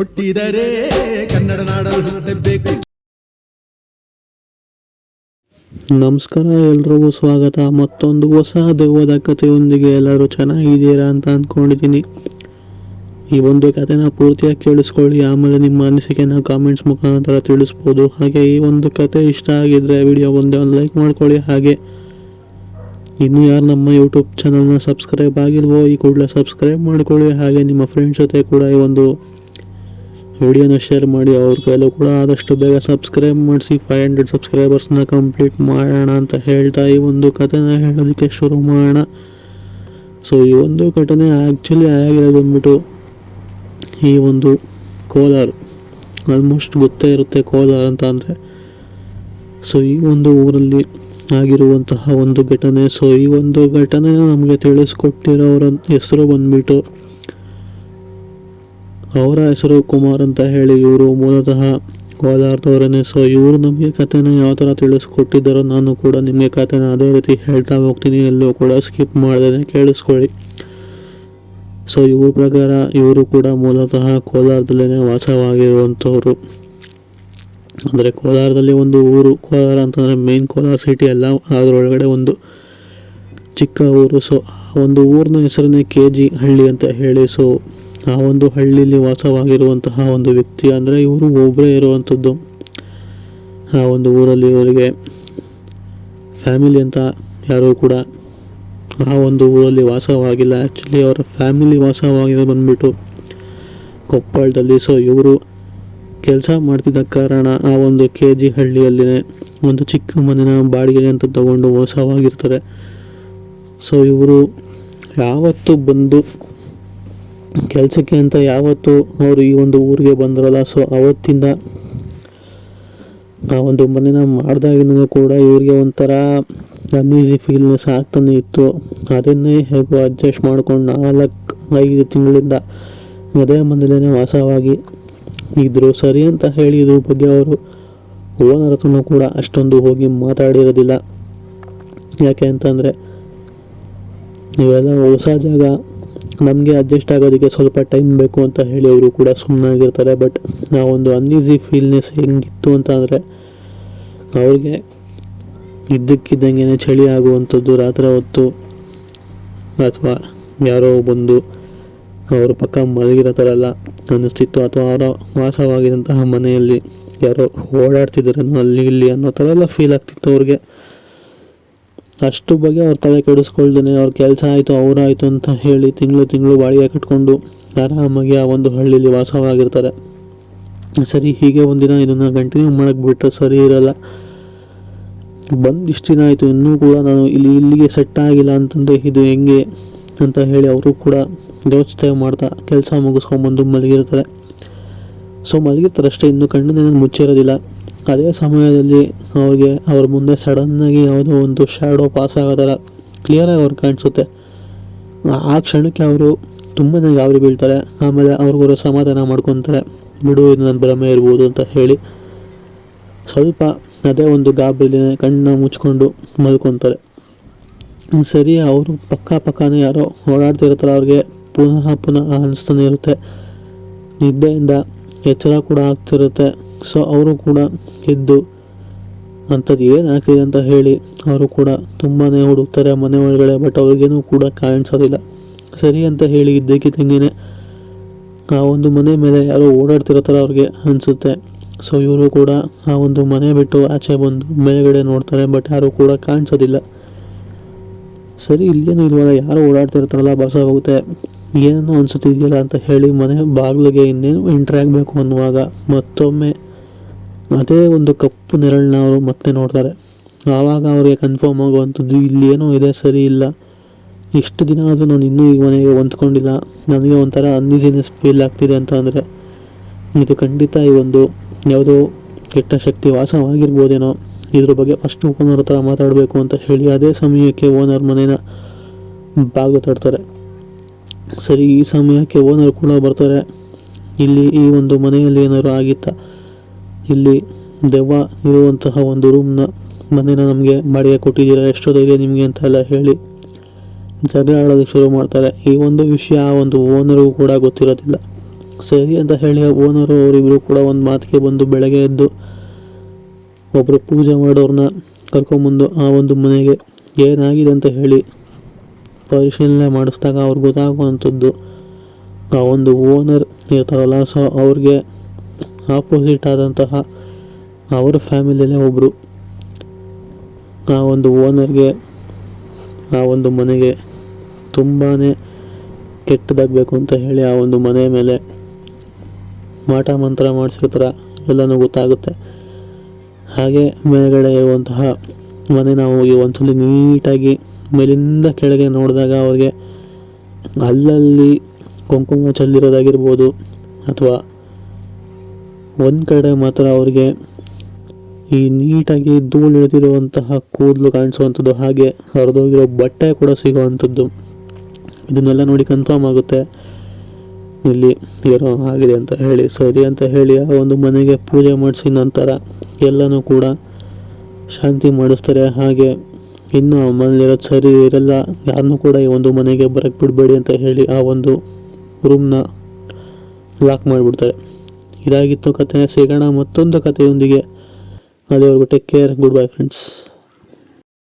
ಹುಟ್ಟಿದರೆ ಕನ್ನಡ ನಾಡಲು ಹುಟ್ಟಬೇಕು. ನಮಸ್ಕಾರ, ಎಲ್ರಿಗೂ ಸ್ವಾಗತ. ಮತ್ತೊಂದು ಹೊಸ ದೆವ್ವದ ಕಥೆಯೊಂದಿಗೆ ಎಲ್ಲರೂ ಚೆನ್ನಾಗಿದ್ದೀರಾ ಅಂತ ಅಂದ್ಕೊಂಡಿದ್ದೀನಿ. ಈ ಒಂದು ಕಥೆನ ಪೂರ್ತಿಯಾಗಿ ಕೇಳಿಸ್ಕೊಳ್ಳಿ. ಆಮೇಲೆ ನಿಮ್ಮ ಅನಿಸಿಕೆನ ಕಾಮೆಂಟ್ಸ್ ಮುಖಾಂತರ ತಿಳಿಸ್ಬೋದು. ಹಾಗೆ ಈ ಒಂದು ಕತೆ ಇಷ್ಟ ಆಗಿದ್ರೆ ವಿಡಿಯೋಗೊಂದೇ ಒಂದು ಲೈಕ್ ಮಾಡ್ಕೊಳ್ಳಿ. ಹಾಗೆ ಇನ್ನೂ ಯಾರು ನಮ್ಮ ಯೂಟ್ಯೂಬ್ ಚಾನಲ್ನ ಸಬ್ಸ್ಕ್ರೈಬ್ ಆಗಿಲ್ವೋ, ಈ ಕೂಡಲೇ ಸಬ್ಸ್ಕ್ರೈಬ್ ಮಾಡ್ಕೊಳ್ಳಿ. ಹಾಗೆ ನಿಮ್ಮ ಫ್ರೆಂಡ್ಸ್ ಜೊತೆ ಕೂಡ ಈ ಒಂದು ವಿಡಿಯೋನ ಶೇರ್ ಮಾಡಿ ಅವ್ರ ಕೈಲೂ ಕೂಡ ಆದಷ್ಟು ಬೇಗ ಸಬ್ಸ್ಕ್ರೈಬ್ ಮಾಡಿಸಿ ಫೈವ್ ಹಂಡ್ರೆಡ್ ಸಬ್ಸ್ಕ್ರೈಬರ್ಸ್ನ ಕಂಪ್ಲೀಟ್ ಮಾಡೋಣ ಅಂತ ಹೇಳ್ತಾ ಈ ಒಂದು ಕಥೆನ ಹೇಳೋದಕ್ಕೆ ಶುರು ಮಾಡೋಣ. ಸೊ ಈ ಒಂದು ಘಟನೆ ಆ್ಯಕ್ಚುಲಿ ಆಗಿರೋದು ಬಂದ್ಬಿಟ್ಟು ಈ ಒಂದು ಕೋಲಾರ. ಆಲ್ಮೋಸ್ಟ್ ಗೊತ್ತೇ ಇರುತ್ತೆ ಕೋಲಾರ ಅಂತ ಅಂದರೆ. ಸೊ ಈ ಒಂದು ಊರಲ್ಲಿ ಆಗಿರುವಂತಹ ಒಂದು ಘಟನೆ. ಸೊ ಈ ಒಂದು ಘಟನೆ ನಮಗೆ ತಿಳಿಸ್ಕೊಟ್ಟಿರೋರ ಹೆಸರು ಬಂದ್ಬಿಟ್ಟು ಅವರ ಹೆಸರು ಕುಮಾರ್ ಅಂತ ಹೇಳಿ ಇವರು ಮೂಲತಃ ಕೋಲಾರದವರೇನೆ ಸೊ ಇವರು ನಮಗೆ ಕಥೆನ ಯಾವ ಥರ ತಿಳಿಸ್ಕೊಟ್ಟಿದ್ದಾರೋ ನಾನು ಕೂಡ ನಿಮಗೆ ಕಥೆನ ಅದೇ ರೀತಿ ಹೇಳ್ತಾ ಹೋಗ್ತೀನಿ. ಎಲ್ಲೂ ಕೂಡ ಸ್ಕಿಪ್ ಮಾಡ್ದೇ, ಕೇಳಿಸ್ಕೊಳ್ಳಿ. ಸೊ ಇವ್ರ ಪ್ರಕಾರ ಇವರು ಕೂಡ ಮೂಲತಃ ಕೋಲಾರದಲ್ಲೇ ವಾಸವಾಗಿರುವಂಥವ್ರು. ಅಂದರೆ ಕೋಲಾರದಲ್ಲಿ ಒಂದು ಊರು, ಕೋಲಾರ ಅಂತಂದರೆ ಮೇನ್ ಕೋಲಾರ ಸಿಟಿ ಅಲ್ಲ, ಅದರೊಳಗಡೆ ಒಂದು ಚಿಕ್ಕ ಊರು. ಸೊ ಒಂದು ಊರಿನ ಹೆಸರನ್ನೇ ಕೆ ಜಿ ಹಳ್ಳಿ ಅಂತ ಹೇಳಿ ಸೊ ಆ ಒಂದು ಹಳ್ಳಿಯಲ್ಲಿ ವಾಸವಾಗಿರುವಂತಹ ಒಂದು ವ್ಯಕ್ತಿ ಅಂದರೆ ಇವರು ಒಬ್ಬರೇ ಇರುವಂಥದ್ದು ಆ ಒಂದು ಊರಲ್ಲಿ ಇವರಿಗೆ ಫ್ಯಾಮಿಲಿ ಅಂತ ಯಾರೂ ಕೂಡ ಆ ಒಂದು ಊರಲ್ಲಿ ವಾಸವಾಗಿಲ್ಲ. ಆ್ಯಕ್ಚುಲಿ ಅವರ ಫ್ಯಾಮಿಲಿ ವಾಸವಾಗಿರೋ ಬಂದ್ಬಿಟ್ಟು ಕೊಪ್ಪಳದಲ್ಲಿ. ಸೊ ಇವರು ಕೆಲಸ ಮಾಡ್ತಿದ್ದ ಕಾರಣ ಆ ಒಂದು ಕೆ ಜಿ ಹಳ್ಳಿಯಲ್ಲಿನೇ ಒಂದು ಚಿಕ್ಕ ಮನೆಯ ಬಾಡಿಗೆ ಅಂತ ತಗೊಂಡು ವಾಸವಾಗಿರ್ತಾರೆ. ಸೊ ಇವರು ಯಾವತ್ತು ಬಂದು ಕೆಲಸಕ್ಕೆ ಅಂತ ಯಾವತ್ತು ಅವರು ಈ ಒಂದು ಊರಿಗೆ ಬಂದ್ರಲ್ಲ ಸೊ ಅವತ್ತಿಂದ ಆ ಒಂದು ಮನೆನ ಮಾಡಿದಾಗಿನೂ ಕೂಡ ಇವರಿಗೆ ಒಂಥರ ಅನ್ಈಸಿ ಫೀಲ್ನೆಸ್ ಆಗ್ತಾನೆ ಇತ್ತು. ಅದನ್ನೇ ಹೇಗೋ ಅಡ್ಜಸ್ಟ್ ಮಾಡ್ಕೊಂಡು ನಾಲ್ಕು, ಐದು ತಿಂಗಳಿಂದ ಅದೇ ಮನೇಲೇ ವಾಸವಾಗಿ ಇದ್ದರು ಸರಿ ಅಂತ ಹೇಳಿದ್ರ ಬಗ್ಗೆ ಅವರು ಓನರ್ ಹತ್ರ ಕೂಡ ಅಷ್ಟೊಂದು ಹೋಗಿ ಮಾತಾಡಿರೋದಿಲ್ಲ. ಯಾಕೆ ಅಂತಂದರೆ ಇವೆಲ್ಲ ಹೊಸ ಜಾಗ. ನಮಗೆ ಅಡ್ಜಸ್ಟ್ ಆಗೋದಕ್ಕೆ ಸ್ವಲ್ಪ ಟೈಮ್ ಬೇಕು ಅಂತ ಹೇಳಿ ಅವರು ಕೂಡ ಸುಮ್ಮನಾಗಿರ್ತಾರೆ ಬಟ್ ಆ ಒಂದು ಅನ್ಈಸಿ ಫೀಲ್ನೆಸ್ ಹೆಂಗಿತ್ತು ಅಂತ ಅಂದರೆ ಅವ್ರಿಗೆ ಇದ್ದಕ್ಕಿದ್ದಂಗೆ ಚಳಿ ಆಗುವಂಥದ್ದು ರಾತ್ರಿ ಹೊತ್ತು ಅಥವಾ ಯಾರೋ ಬಂದು ಅವರು ಪಕ್ಕ ಮಲಗಿರೋ ಥರ ಎಲ್ಲ ಅನ್ನಿಸ್ತಿತ್ತು ಅಥವಾ ಅವರ ವಾಸವಾಗಿದ್ದಂತಹ ಮನೆಯಲ್ಲಿ ಯಾರೋ ಓಡಾಡ್ತಿದ್ದಾರೇನೋ ಅಲ್ಲಿ ಇಲ್ಲಿ ಅನ್ನೋ ಥರ ಎಲ್ಲ ಫೀಲ್ ಆಗ್ತಿತ್ತು ಅವ್ರಿಗೆ. ಅಷ್ಟು ಬಗ್ಗೆ ಅವ್ರು ತಲೆ ಕೆಡಿಸ್ಕೊಳ್ದೇನೆ, ಅವ್ರ ಕೆಲಸ ಆಯಿತು ಅವರಾಯಿತು ಅಂತ ಹೇಳಿ ತಿಂಗಳು ತಿಂಗಳು ಬಾಳಿಗೆ ಕಟ್ಕೊಂಡು ಆರಾಮಾಗಿ ಆ ಒಂದು ಹಳ್ಳಿಲಿ ವಾಸವಾಗಿರ್ತಾರೆ. ಸರಿ, ಹೀಗೆ ಒಂದಿನ ಇದನ್ನು ಕಂಟಿನ್ಯೂ ಮಾಡಕ್ಕೆ ಬಿಟ್ಟರೆ ಸರಿ ಇರಲ್ಲ. ಬಂದು ಇಷ್ಟು ದಿನ ಆಯಿತು, ಇನ್ನೂ ಕೂಡ ನಾನು ಇಲ್ಲಿ ಇಲ್ಲಿಗೆ ಸೆಟ್ ಆಗಿಲ್ಲ ಅಂತಂದರೆ ಇದು ಹೆಂಗೆ ಅಂತ ಹೇಳಿ ಅವರು ಕೂಡ ಯೋಚನೆ ಮಾಡ್ತಾ ಕೆಲಸ ಮುಗಿಸ್ಕೊಂಬಂದು ಮಲಗಿರ್ತಾರೆ. ಸೊ ಮಲಗಿರ್ತಾರೆ ಅಷ್ಟೇ, ಇನ್ನೂ ಕಣ್ಣು ಮುಚ್ಚಿರೋದಿಲ್ಲ. ಅದೇ ಸಮಯದಲ್ಲಿ ಅವ್ರಿಗೆ, ಅವ್ರ ಮುಂದೆ ಸಡನ್ನಾಗಿ ಯಾವುದೋ ಒಂದು ಶ್ಯಾಡೋ ಪಾಸ್ ಆಗೋ ಥರ ಕ್ಲಿಯರಾಗಿ ಅವ್ರಿಗೆ ಕಾಣಿಸುತ್ತೆ. ಆ ಕ್ಷಣಕ್ಕೆ ಅವರು ತುಂಬಾ ಗಾಬರಿ ಬೀಳ್ತಾರೆ. ಆಮೇಲೆ ಅವ್ರಿಗವರು ಸಮಾಧಾನ ಮಾಡ್ಕೊತಾರೆ. ಬಿಡು, ಇದು ನನ್ನ ಭ್ರಮೆ ಇರ್ಬೋದು ಅಂತ ಹೇಳಿ ಸ್ವಲ್ಪ ಅದೇ ಒಂದು ಗಾಬರಿಲಿನೇ ಕಣ್ಣು ಮುಚ್ಕೊಂಡು ಮಲ್ಕೊತಾರೆ. ಸರಿ ಅವರು ಪಕ್ಕ ಪಕ್ಕನೇ ಯಾರೋ ಓಡಾಡ್ತಿರ್ತಾರೆ ಅವ್ರಿಗೆ ಪುನಃ ಪುನಃ ಅನಿಸ್ತಾನೆ ಇರುತ್ತೆ. ನಿದ್ದೆಯಿಂದ ಎಚ್ಚರ ಕೂಡ ಆಗ್ತಿರುತ್ತೆ. ಸೊ ಅವರು ಕೂಡ ಎದ್ದು ಅಂಥದ್ದು ಏನು ಆಗ್ತಿದೆ ಅಂತ ಹೇಳಿ, ಅವರು ಕೂಡ ತುಂಬಾ ಹುಡುಕ್ತಾರೆ ಮನೆ ಒಳಗಡೆ ಬಟ್ ಅವ್ರಿಗೇನು ಕೂಡ ಕಾಣಿಸೋದಿಲ್ಲ. ಸರಿ ಅಂತ ಹೇಳಿ ಇದ್ದಕ್ಕೆ ಇದ್ದಕ್ಕಿದ್ದಂಗೆ ಆ ಒಂದು ಮನೆ ಮೇಲೆ ಯಾರೋ ಓಡಾಡ್ತಿರೋ ಥರ ಅವ್ರಿಗೆ ಅನಿಸುತ್ತೆ. ಸೊ ಇವರು ಕೂಡ ಆ ಒಂದು ಮನೆ ಬಿಟ್ಟು ಆಚೆ ಬಂದು ಮೇಲ್ಗಡೆ ನೋಡ್ತಾರೆ ಬಟ್ ಯಾರೂ ಕೂಡ ಕಾಣಿಸೋದಿಲ್ಲ. ಸರಿ, ಇಲ್ಲೇನು ಇಲ್ವಲ್ಲ, ಯಾರು ಓಡಾಡ್ತಿರ್ತಾರಲ್ಲ, ಬಸ ಹೋಗುತ್ತೆ ಏನೋ ಅನಿಸುತ್ತಿದೆಯಲ್ಲ, ಅಂತ ಹೇಳಿ ಮನೆ ಬಾಗಿಲಿಗೆ ಇನ್ನೇನು ಎಂಟ್ರಿ ಆಗಬೇಕು ಅನ್ನುವಾಗ ಮತ್ತೊಮ್ಮೆ ಅದೇ ಒಂದು ಕಪ್ಪು ನೆರಳನ್ನ ಅವರು ಮತ್ತೆ ನೋಡ್ತಾರೆ. ಆವಾಗ ಅವರಿಗೆ ಕನ್ಫರ್ಮ್ ಆಗುವಂಥದ್ದು ಇಲ್ಲಿ ಏನೋ ಇದೆ, ಸರಿ ಇಲ್ಲ. ಇಷ್ಟು ದಿನ ಆದರೂ ನಾನು ಇನ್ನೂ ಈ ಮನೆಗೆ ಹೊಂದ್ಕೊಂಡಿಲ್ಲ. ನನಗೆ ಒಂಥರ ಅನ್ಇಸಿನೆಸ್ ಫೀಲ್ ಆಗ್ತಿದೆ ಅಂತ ಅಂದರೆ, ಇದು ಖಂಡಿತ ಈ ಒಂದು ಯಾವುದೋ ಕೆಟ್ಟ ಶಕ್ತಿ ವಾಸವಾಗಿರ್ಬೋದೇನೋ, ಇದ್ರ ಬಗ್ಗೆ ಫಸ್ಟ್ ಓನರ್ ಹತ್ರ ಮಾತಾಡಬೇಕು ಅಂತ ಹೇಳಿ ಅದೇ ಸಮಯಕ್ಕೆ ಓನರ್ ಮನೇನ ಬಾಗಿಲು ತಡ್ತಾರೆ ಸರಿ, ಈ ಸಮಯಕ್ಕೆ ಓನರ್ ಕೂಡ ಬರ್ತಾರೆ. ಇಲ್ಲಿ ಈ ಒಂದು ಮನೆಯಲ್ಲಿ ಏನಾದ್ರು ಆಗಿತ್ತಾ? ಇಲ್ಲಿ ದೆವ್ವ ಇರುವಂತಹ ಒಂದು ರೂಮ್ನ ಮನೇನ ನಮಗೆ ಬಾಡಿಗೆ ಕೊಟ್ಟಿದ್ದೀರಾ ಎಷ್ಟೊತ್ತಿದೆ ನಿಮಗೆ ಅಂತ ಎಲ್ಲ ಹೇಳಿ ಜಗಳ ಆಡೋದಕ್ಕೆ ಶುರು ಮಾಡ್ತಾರೆ. ಈ ಒಂದು ವಿಷಯ ಆ ಒಂದು ಓನರ್ಗೂ ಕೂಡ ಗೊತ್ತಿರೋದಿಲ್ಲ. ಸರಿ ಅಂತ ಹೇಳಿ ಓನರು ಅವರಿಬ್ಬರು ಕೂಡ ಒಂದು ಮಾತಿಗೆ ಬಂದು ಬೆಳಗ್ಗೆ ಎದ್ದು ಒಬ್ಬರು ಪೂಜೆ ಮಾಡೋರನ್ನ ಕರ್ಕೊಂಬಂದು ಆ ಒಂದು ಮನೆಗೆ ಏನಾಗಿದೆ ಅಂತ ಹೇಳಿ ಪರಿಶೀಲನೆ ಮಾಡಿಸಿದಾಗ ಅವ್ರಿಗೆ ಗೊತ್ತಾಗುವಂಥದ್ದು ಆ ಒಂದು ಓನರ್ ಇರ್ತಾರಲ್ಲ ಸೊ ಅವ್ರಿಗೆ ಆಪೋಸಿಟ್ ಆದಂತಹ ಅವರ ಫ್ಯಾಮಿಲಿಯಲ್ಲೇ ಒಬ್ಬರು ಆ ಒಂದು ಓನರ್ಗೆ ಆ ಒಂದು ಮನೆಗೆ ತುಂಬಾ ಕೆಟ್ಟದಾಗಬೇಕು ಅಂತ ಹೇಳಿ ಆ ಒಂದು ಮನೆ ಮೇಲೆ ಮಾಟ ಮಂತ್ರ ಮಾಡಿಸಿರ್ತಾರೆ, ಎಲ್ಲನೂ ಗೊತ್ತಾಗುತ್ತೆ. ಹಾಗೆ ಮೇಲ್ಗಡೆ ಇರುವಂತಹ ಮನೆ ನಾವು ಹೋಗಿ ಒಂದ್ಸಲಿ ನೀಟಾಗಿ ಮೇಲಿಂದ ಕೆಳಗೆ ನೋಡಿದಾಗ ಅವ್ರಿಗೆ ಅಲ್ಲಲ್ಲಿ ಕುಂಕುಮ ಚೆಲ್ಲಿರೋದಾಗಿರ್ಬೋದು ಅಥವಾ ಒಂದು ಕಡೆ ಮಾತ್ರ ಅವ್ರಿಗೆ ಈ ನೀಟಾಗಿ ಧೂಳು ಇಳಿದಿರುವಂತಹ ಕೂದಲು ಕಾಣಿಸುವಂಥದ್ದು, ಹಾಗೆ ಹರಿದೋಗಿರೋ ಬಟ್ಟೆ ಕೂಡ ಸಿಗುವಂಥದ್ದು. ಇದನ್ನೆಲ್ಲ ನೋಡಿ ಕನ್ಫರ್ಮ್ ಆಗುತ್ತೆ. ಇಲ್ಲಿ ಏನೋ ಆಗಿದೆ ಅಂತ ಹೇಳಿ, ಸರಿ ಅಂತ ಹೇಳಿ ಆ ಒಂದು ಮನೆಗೆ ಪೂಜೆ ಮಾಡಿಸಿ ನಂತರ ಎಲ್ಲನೂ ಕೂಡ ಶಾಂತಿ ಮಾಡಿಸ್ತಾರೆ. ಹಾಗೆ ಇನ್ನು ಆ ಮನೇಲಿರೋದು ಸರಿ ಇರಲ್ಲ, ಯಾರನ್ನೂ ಕೂಡ ಈ ಒಂದು ಮನೆಗೆ ಬರಕ್ಕೆ ಬಿಡಬೇಡಿ ಅಂತ ಹೇಳಿ ಆ ಒಂದು ರೂಮ್ನ ಲಾಕ್ ಮಾಡಿಬಿಡ್ತಾರೆ. ಇದಾಗಿತ್ತು ಕಥೆ ಸಿಗೋಣ ಮತ್ತೊಂದು ಕಥೆಯೊಂದಿಗೆ ಅಲ್ಲಿವರೆಗೂ take care good bye friends